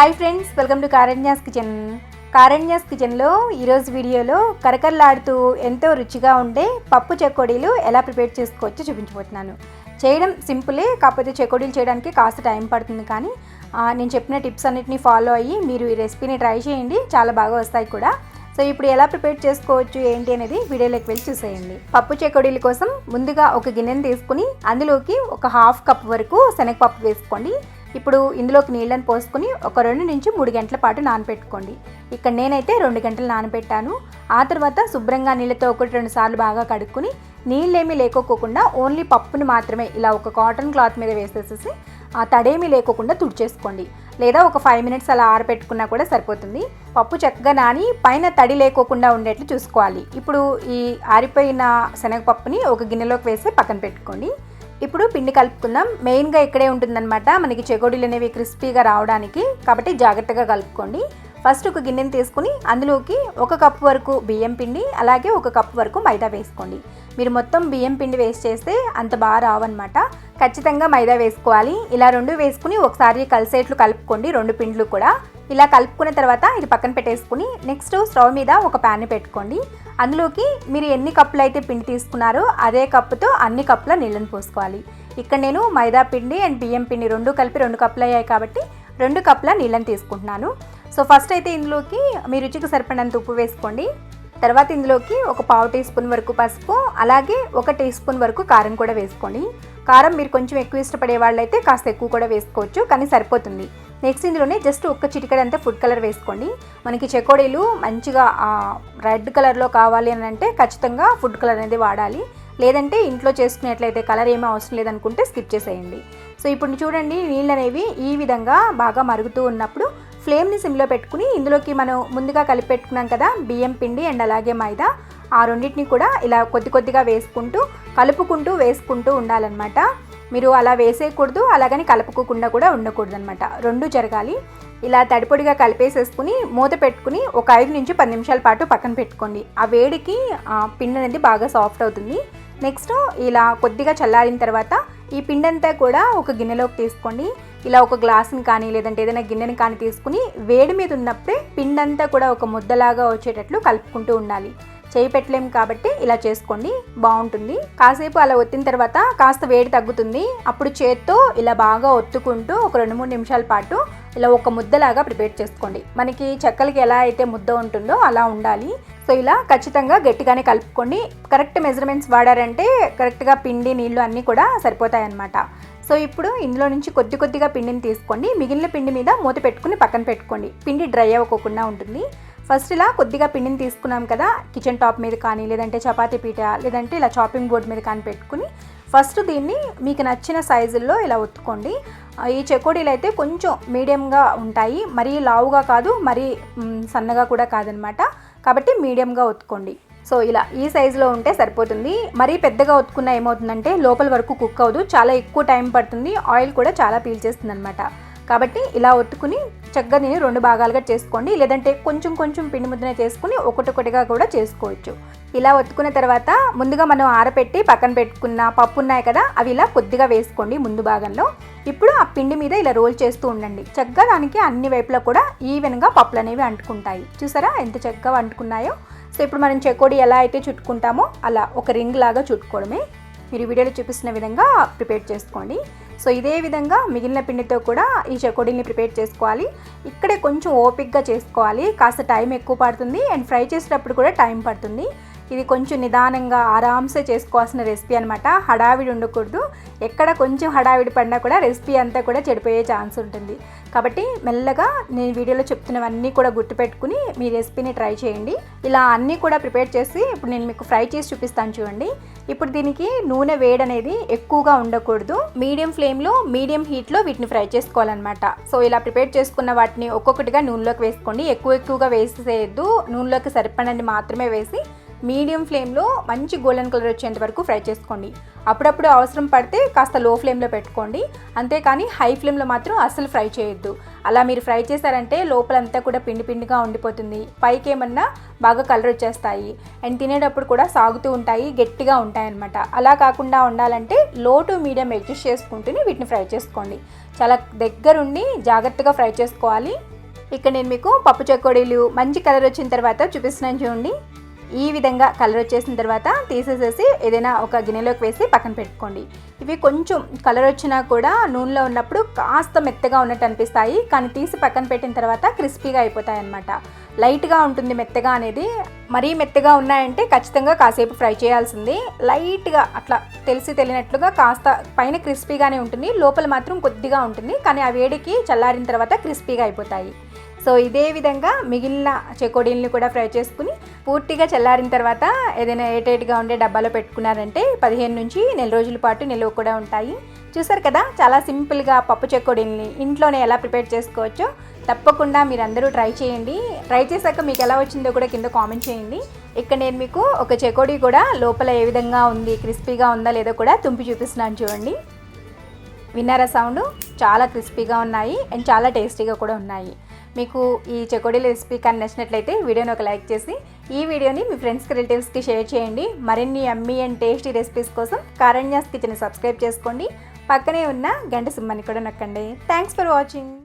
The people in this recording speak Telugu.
Hi friends welcome to Karanya's kitchen Karanya's కిచెన్లో ఈరోజు వీడియోలో కరకరలాడుతూ ఎంతో రుచిగా ఉండే పప్పు చెకోడీలు ఎలా ప్రిపేర్ చేసుకోవచ్చో చూపించబోతున్నాను. చేయడం సింపులే కాకపోతే చెకోడీలు చేయడానికి కాస్త టైం పడుతుంది కానీ నేను చెప్పిన టిప్స్ అన్నిటిని ఫాలో అయ్యి మీరు ఈ రెసిపీని ట్రై చేయండి చాలా బాగా వస్తాయి కూడా. సో ఇప్పుడు ఎలా ప్రిపేర్ చేసుకోవచ్చు ఏంటి అనేది వీడియోలోకి వెళ్ళి చూసేయండి. పప్పు చెకోడీల కోసం ముందుగా ఒక గిన్నెను తీసుకుని అందులోకి ఒక హాఫ్ కప్ వరకు శనగపప్పు వేసుకోండి. ఇప్పుడు ఇందులోకి నీళ్ళని పోసుకొని ఒక రెండు నుంచి మూడు గంటల పాటు నానబెట్టుకోండి ఇక్కడ నేనైతే రెండు గంటలు నానబెట్టాను ఆ తర్వాత శుభ్రంగా నీళ్ళతో ఒకటి రెండు సార్లు బాగా కడుక్కుని నీళ్ళేమీ లేకోకుండా ఓన్లీ పప్పుని మాత్రమే ఇలా ఒక కాటన్ క్లాత్ మీద వేసేసేసి ఆ తడేమీ లేకోకుండా తుడిచేసుకోండి. లేదా ఒక ఫైవ్ మినిట్స్ అలా ఆరబెట్టుకున్నా కూడా సరిపోతుంది. పప్పు చక్కగా నాని పైన తడి లేకోకుండా ఉండేట్లు చూసుకోవాలి. ఇప్పుడు ఈ ఆరిపోయిన శనగపప్పుని ఒక గిన్నెలోకి వేసి పక్కన పెట్టుకోండి. ఇప్పుడు పిండి కలుపుకుందాం. మెయిన్గా ఇక్కడే ఉంటుందన్నమాట. మనకి చెగోడీలు అనేవి క్రిస్పీగా రావడానికి. కాబట్టి జాగ్రత్తగా కలుపుకోండి. ఫస్ట్ ఒక గిన్నెని తీసుకుని అందులోకి ఒక కప్పు వరకు బియ్యం పిండి అలాగే ఒక కప్పు వరకు మైదా వేసుకోండి. మీరు మొత్తం బియ్యం పిండి వేస్ట్ చేస్తే అంత బాగా రావన్నమాట. ఖచ్చితంగా మైదా వేసుకోవాలి. ఇలా రెండు వేసుకుని ఒకసారి కలిసేట్లు కలుపుకోండి రెండు పిండ్లు కూడా. ఇలా కలుపుకున్న తర్వాత ఇది పక్కన పెట్టేసుకుని నెక్స్ట్ స్టవ్ మీద ఒక ప్యాన్ పెట్టుకోండి. అందులోకి మీరు ఎన్ని కప్పులు అయితే పిండి తీసుకున్నారో అదే కప్పుతో అన్ని కప్పుల నీళ్ళని పోసుకోవాలి. ఇక్కడ నేను మైదా పిండి అండ్ బియ్యం పిండి రెండు కలిపి రెండు కప్పులు అయ్యాయి కాబట్టి రెండు కప్పుల నీళ్ళని తీసుకుంటున్నాను. సో ఫస్ట్ అయితే ఇందులోకి మీ రుచికి సరిపడినంత ఉప్పు వేసుకోండి. తర్వాత ఇందులోకి ఒక పావు టీ స్పూన్ వరకు పసుపు అలాగే ఒక టీ స్పూన్ వరకు కారం కూడా వేసుకోండి. కారం మీరు కొంచెం ఎక్కువ ఇష్టపడే వాళ్ళైతే కాస్త ఎక్కువ కూడా వేసుకోవచ్చు కానీ సరిపోతుంది. నెక్స్ట్ ఇందులోనే జస్ట్ ఒక్క చిటికడంతా ఫుడ్ కలర్ వేసుకోండి. మనకి చెకోడీలు మంచిగా రెడ్ కలర్లో కావాలి అని అంటే ఖచ్చితంగా ఫుడ్ కలర్ అనేది వాడాలి. లేదంటే ఇంట్లో చేసుకునేట్లయితే కలర్ ఏమీ అవసరం లేదనుకుంటే స్కిప్ చేసేయండి. సో ఇప్పుడు చూడండి నీళ్ళు అనేవి ఈ విధంగా బాగా మరుగుతూ ఉన్నప్పుడు ఫ్లేమ్ని సిమ్లో పెట్టుకుని ఇందులోకి మనం ముందుగా కలిపి పెట్టుకున్నాం కదా బియ్యం పిండి అండ్ అలాగే మైదా ఆ రెండింటిని కూడా ఇలా కొద్ది కొద్దిగా వేసుకుంటూ కలుపుకుంటూ వేసుకుంటూ ఉండాలన్నమాట. మీరు అలా వేసేయకూడదు అలాగని కలుపుకోకుండా కూడా ఉండకూడదు అనమాట రెండు జరగాలి. ఇలా తడిపొడిగా కలిపేసేసుకుని మూత పెట్టుకుని ఒక ఐదు నుంచి పది నిమిషాల పాటు పక్కన పెట్టుకోండి. ఆ వేడికి ఆ పిండి అనేది బాగా సాఫ్ట్ అవుతుంది. నెక్స్ట్ ఇలా కొద్దిగా చల్లారిన తర్వాత ఈ పిండి అంతా కూడా ఒక గిన్నెలోకి తీసుకోండి. ఇలా ఒక గ్లాసుని కానీ లేదంటే ఏదైనా గిన్నెని కానీ తీసుకుని వేడి మీద ఉన్నప్పుడే పిండి అంతా కూడా ఒక ముద్దలాగా వచ్చేటట్లు కలుపుకుంటూ ఉండాలి. చేయి పెట్టలేం కాబట్టి ఇలా చేసుకోండి బాగుంటుంది. కాసేపు అలా ఒత్తిన తర్వాత కాస్త వేడి తగ్గుతుంది. అప్పుడు చేత్తో ఇలా బాగా ఒత్తుకుంటూ ఒక రెండు మూడు నిమిషాల పాటు ఇలా ఒక ముద్దలాగా ప్రిపేర్ చేసుకోండి. మనకి చెక్కలకి ఎలా అయితే ముద్ద ఉంటుందో అలా ఉండాలి. సో ఇలా ఖచ్చితంగా గట్టిగానే కలుపుకోండి. కరెక్ట్ మెజర్మెంట్స్ వాడారంటే కరెక్ట్గా పిండి నీళ్ళు అన్నీ కూడా సరిపోతాయన్నమాట. సో ఇప్పుడు ఇందులో నుంచి కొద్ది కొద్దిగా పిండిని తీసుకోండి. మిగిలిన పిండి మీద మూత పెట్టుకుని పక్కన పెట్టుకోండి. పిండి డ్రై అవ్వకోకుండా ఉంటుంది. ఫస్ట్ ఇలా కొద్దిగా పిండిని తీసుకున్నాం కదా కిచెన్ టాప్ మీద కానీ లేదంటే చపాతీ పీట లేదంటే ఇలా చాపింగ్ బోర్డ్ మీద కానీ పెట్టుకుని ఫస్ట్ దీన్ని మీకు నచ్చిన సైజుల్లో ఇలా ఒత్తుకోండి. ఈ చెకోడీలు అయితే కొంచెం మీడియంగా ఉంటాయి. మరీ లావుగా కాదు మరీ సన్నగా కూడా కాదనమాట. కాబట్టి మీడియంగా ఒత్తుకోండి. సో ఇలా ఈ సైజులో ఉంటే సరిపోతుంది. మరీ పెద్దగా ఒత్తుకున్న ఏమవుతుందంటే లోపల వరకు కుక్ అవ్వదు. చాలా ఎక్కువ టైం పడుతుంది. ఆయిల్ కూడా చాలా పీల్చేస్తుంది అనమాట కాబట్టి ఇలా ఒత్తుకుని చక్కగా దీన్ని రెండు భాగాలుగా చేసుకోండి. లేదంటే కొంచెం కొంచెం పిండి ముద్దనే చేసుకుని ఒకటొకటిగా కూడా చేసుకోవచ్చు. ఇలా ఒత్తుకున్న తర్వాత ముందుగా మనం ఆరపెట్టి పక్కన పెట్టుకున్న పప్పు ఉన్నాయి కదా అవి ఇలా కొద్దిగా వేసుకోండి ముందు భాగంలో. ఇప్పుడు ఆ పిండి మీద ఇలా రోల్ చేస్తూ ఉండండి. చక్కగా దానికి అన్ని వైపులా కూడా ఈవెన్గా పప్పులు అనేవి అంటుకుంటాయి. చూసారా ఎంత చక్కగా అంటుకున్నాయో? సో ఇప్పుడు మనం చెకోడి ఎలా అయితే చుట్టుకుంటామో అలా ఒక రింగ్ లాగా చుట్టుకోవడమే. మీరు వీడియోలో చూపిస్తున్న విధంగా ప్రిపేర్ చేసుకోండి. సో ఇదే విధంగా మిగిలిన పిండితో కూడా ఈ చకోడీని ప్రిపేర్ చేసుకోవాలి. ఇక్కడే కొంచెం ఓపిక్గా చేసుకోవాలి. కాస్త టైం ఎక్కువ పడుతుంది. అండ్ ఫ్రై చేసేటప్పుడు కూడా టైం పడుతుంది. ఇది కొంచెం నిదానంగా ఆరామ్సే చేసుకోవాల్సిన రెసిపీ అనమాట హడావిడి ఉండకూడదు. ఎక్కడ కొంచెం హడావిడి పడినా కూడా రెసిపీ అంతా కూడా చెడిపోయే ఛాన్స్ ఉంటుంది. కాబట్టి మెల్లగా నేను వీడియోలో చెప్తున్నవన్నీ కూడా గుర్తుపెట్టుకుని మీ రెసిపీని ట్రై చేయండి. ఇలా అన్నీ కూడా ప్రిపేర్ చేసి ఇప్పుడు నేను మీకు ఫ్రై చేసి చూపిస్తాను చూడండి. ఇప్పుడు దీనికి నూనె వేడి అనేది ఎక్కువగా ఉండకూడదు. మీడియం ఫ్లేమ్లో మీడియం హీట్లో వీటిని ఫ్రై చేసుకోవాలన్నమాట. సో ఇలా ప్రిపేర్ చేసుకున్న వాటిని ఒక్కొక్కటిగా నూనెలోకి వేసుకోండి. ఎక్కువ ఎక్కువగా వేసేయద్దు. నూనెలోకి సరిపడండి మాత్రమే వేసి మీడియం ఫ్లేమ్లో మంచి గోల్డెన్ కలర్ వచ్చేంత వరకు ఫ్రై చేసుకోండి. అప్పుడప్పుడు అవసరం పడితే కాస్త లో ఫ్లేమ్లో పెట్టుకోండి. అంతేకాని హై ఫ్లేమ్లో మాత్రం అస్సలు ఫ్రై చేయొద్దు. అలా మీరు ఫ్రై చేశారంటే లోపలంతా కూడా పిండి పిండిగా ఉండిపోతుంది. పైకి ఏమన్నా బాగా కలర్ వచ్చేస్తాయి. అండ్ తినేటప్పుడు కూడా సాగుతూ ఉంటాయి గట్టిగా ఉంటాయి అన్నమాట అలా కాకుండా ఉండాలంటే లో టు మీడియం అడ్జస్ట్ చేసుకుంటూనే వీటిని ఫ్రై చేసుకోండి. చాలా దగ్గరుండి జాగ్రత్తగా ఫ్రై చేసుకోవాలి. ఇక్కడ నేను మీకు పప్పు చెక్కోడీలు మంచి కలర్ వచ్చిన తర్వాత చూపిస్తున్నాను చూడండి. ఈ విధంగా కలర్ వచ్చేసిన తర్వాత తీసేసేసి ఏదైనా ఒక గిన్నెలోకి వేసి పక్కన పెట్టుకోండి. ఇవి కొంచెం కలర్ వచ్చినా కూడా నూనెలో ఉన్నప్పుడు కాస్త మెత్తగా ఉన్నట్టు అనిపిస్తాయి. కానీ తీసి పక్కన పెట్టిన తర్వాత క్రిస్పీగా అయిపోతాయి అన్నమాట. లైట్గా ఉంటుంది మెత్తగా అనేది. మరీ మెత్తగా ఉన్నాయంటే ఖచ్చితంగా కాసేపు ఫ్రై చేయాల్సింది. లైట్గా అట్లా తెలిసి తెలియనట్లుగా కాస్త పైన క్రిస్పీగానే ఉంటుంది. లోపల మాత్రం కొద్దిగా ఉంటుంది. కానీ ఆ వేడికి చల్లారిన తర్వాత క్రిస్పీగా అయిపోతాయి. సో ఇదే విధంగా మిగిలిన చెకోడీల్ని కూడా ఫ్రై చేసుకుని పూర్తిగా చల్లారిన తర్వాత ఏదైనా ఏటైట్గా ఉండే డబ్బాలో పెట్టుకున్నారంటే పదిహేను నుంచి నెల రోజుల పాటు నిల్వ కూడా ఉంటాయి. చూసారు కదా చాలా సింపుల్గా పప్పు చెకోడీల్ని ఇంట్లోనే ఎలా ప్రిపేర్ చేసుకోవచ్చో తప్పకుండా మీరు అందరూ ట్రై చేయండి. ట్రై చేశాక మీకు ఎలా వచ్చిందో కూడా కింద కామెంట్ చేయండి. ఇక్కడ నేను మీకు ఒక చెకోడీ కూడా లోపల ఏ విధంగా ఉంది క్రిస్పీగా ఉందా లేదో కూడా తుంపి చూపిస్తున్నాను చూడండి. విన్నారా సౌండ్? చాలా క్రిస్పీగా ఉన్నాయి అండ్ చాలా టేస్టీగా కూడా ఉన్నాయి. మీకు ఈ చెకోడీ రెసిపీ కానీ నచ్చినట్లయితే వీడియోని ఒక లైక్ చేసి ఈ వీడియోని మీ ఫ్రెండ్స్కి రిలేటివ్స్కి షేర్ చేయండి. మరిన్ని అమ్మీ అండ్ టేస్టీ రెసిపీస్ కోసం కారణ్యాస్ కిచెన్ సబ్స్క్రైబ్ చేసుకోండి. పక్కనే ఉన్న గంట సింహాన్ని కూడా నొక్కండి. Thanks for watching